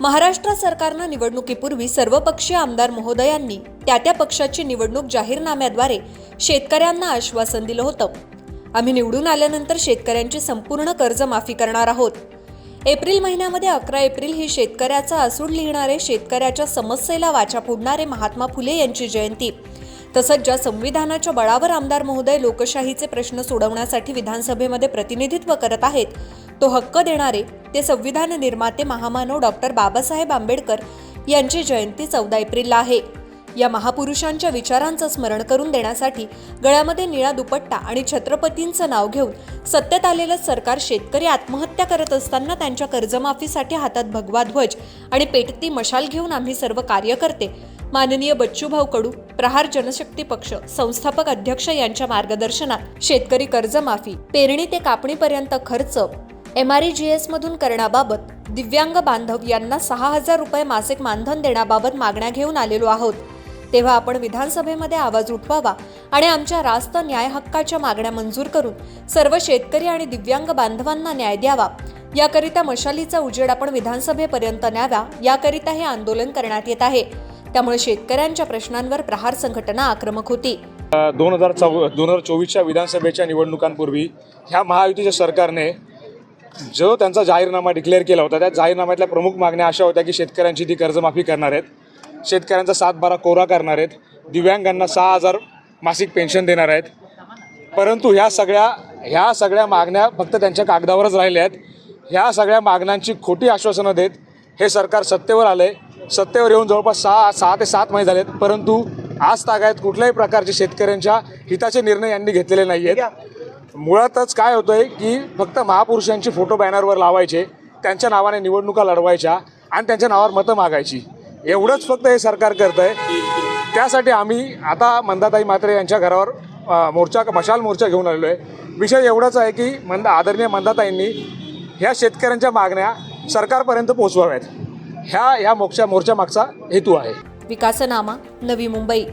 महाराष्ट्र सरकारनं निवडणुकीपूर्वी सर्वपक्षीय आमदार महोदयांनी त्या त्या पक्षाची निवडणूक जाहीरनाम्याद्वारे शेतकऱ्यांना आश्वासन दिलं होतं. आम्ही निवडून आल्यानंतर शेतकऱ्यांची संपूर्ण कर्जमाफी करणार आहोत. एप्रिल महिन्यामध्ये अकरा एप्रिल ही शेतकऱ्याचा असूड लिहिणारे शेतकऱ्याच्या समस्येला वाचा फोडणारे महात्मा फुले यांची जयंती. तसंच ज्या संविधानाच्या बळावर आमदार महोदय लोकशाहीचे प्रश्न सोडवण्यासाठी विधानसभेमध्ये प्रतिनिधित्व करत आहेत तो हक्क देणारे ते संविधान निर्माते महामानव डॉक्टर बाबासाहेब आंबेडकर यांची जयंती चौदा एप्रिलला आहे. या महापुरुषांच्या विचारांचं स्मरण करून देण्यासाठी गळ्यामध्ये निळा दुपट्टा आणि छत्रपतींचं नाव घेऊन सत्तेत आलेलं सरकार शेतकरी आत्महत्या करत असताना त्यांच्या कर्जमाफीसाठी हातात भगवा ध्वज आणि पेटती मशाल घेऊन आम्ही सर्व कार्यकर्ते माननीय बच्चूभाऊ कडू प्रहार जनशक्ती पक्ष संस्थापक अध्यक्ष यांच्या मार्गदर्शनात शेतकरी कर्जमाफी पेरणी ते कापणीपर्यंत खर्च एम आर ई जी एसमधून करण्याबाबत दिव्यांग बांधव यांना सहा हजार रुपये मासिक मानधन देण्याबाबत मागण्या घेऊन आलेलो आहोत. तेव्हा आपण विधानसभेमध्ये आवाज उठवावा आणि आमच्या रास्त न्याय हक्काच्या मागण्या मंजूर करून सर्व शेतकरी आणि दिव्यांग बांधवांना न्याय द्यावा. याकरिता मशालीचा उजेड आपण विधानसभेपर्यंत न्यावा याकरिता हे आंदोलन करण्यात येत आहे. त्यामुळे शेतकऱ्यांच्या प्रश्नांवर प्रहार संघटना आक्रमक होती. दोन हजार चौ दोन हजार चोवीसच्या विधानसभेच्या निवडणुकांपूर्वी ह्या महायुतीच्या सरकारने जो त्यांचा जाहीरनामा डिक्लेअर केला होता त्या जाहीरनाम्यातल्या प्रमुख मागण्या अशा होत्या की शेतकऱ्यांची ती कर्जमाफी करणार आहेत. शेतकऱ्यांचा सात बारा कोरा करणार आहेत. दिव्यांगांना सहा हजार मासिक पेन्शन देणार आहेत. परंतु ह्या सगळ्या ह्या सगळ्या मागण्या फक्त त्यांच्या कागदावरच राहिल्या आहेत. ह्या सगळ्या मागण्यांची खोटी आश्वासनं देत हे सरकार सत्तेवर आलं आहे सत्तेवर येऊन जवळपास सहा सहा ते सात महिने झालेत. परंतु आज तागायत कुठल्याही प्रकारचे शेतकऱ्यांच्या हिताचे निर्णय यांनी घेतलेले नाही आहेत मुळातच काय होतं आहे की फक्त महापुरुषांची फोटो बॅनरवर लावायचे त्यांच्या नावाने निवडणुका लढवायच्या आणि त्यांच्या नावावर मतं मागायची. एवढंच फक्त हे सरकार करतं आहे त्यासाठी आम्ही आता मंदाताई म्हात्रे यांच्या घरावर मोर्चा मशाल मोर्चा घेऊन आलेलो आहे. विषय एवढाच आहे की मंद आदरणीय मंदाताईंनी ह्या शेतकऱ्यांच्या मागण्या सरकारपर्यंत पोहोचवाव्यात. ह्या ह्या मोर्चा मोर्चा मागचा हेतू आहे. विकासनामा नवी मुंबई.